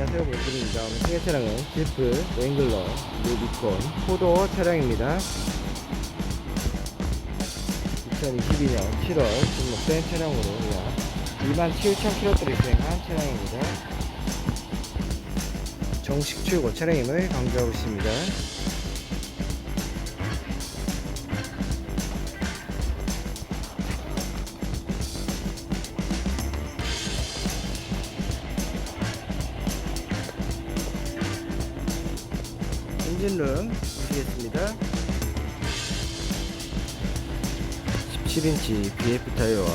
다음 승객 차량은 지프, 랭글러, 루비콘, 포도 차량입니다. 2022년 7월 등록된 차량으로 약 27,000km를 주행한 차량입니다. 정식 출고 차량임을 강조하고 있습니다. 엔진룸 보시겠습니다. 17인치 BF 타이어와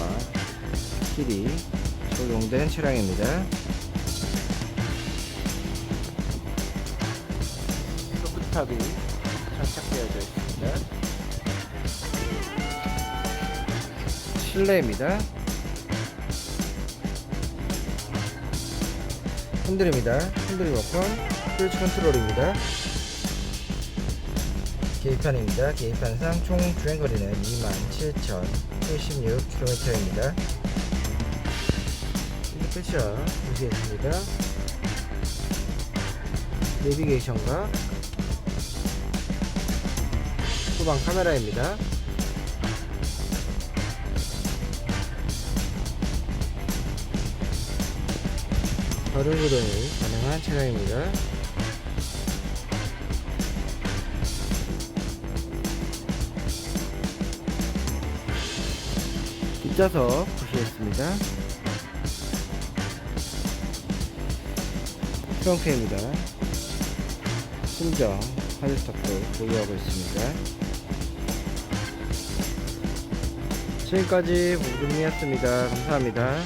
휠이 적용된 차량입니다. 소프트탑이 장착되어져 있습니다. 실내입니다. 핸들입니다. 핸들 리모컨, 크루즈 컨트롤입니다. 계기판입니다. 계기판상 총 주행거리는 27,076km입니다. 패션 보시겠습니다. 내비게이션과 후방 카메라입니다. 발열 조정이 가능한 차량입니다. 뒷좌석 보시겠습니다. 트렁크입니다. 순정 하드탑도 보유하고 있습니다. 지금까지 봉준이었습니다. 감사합니다.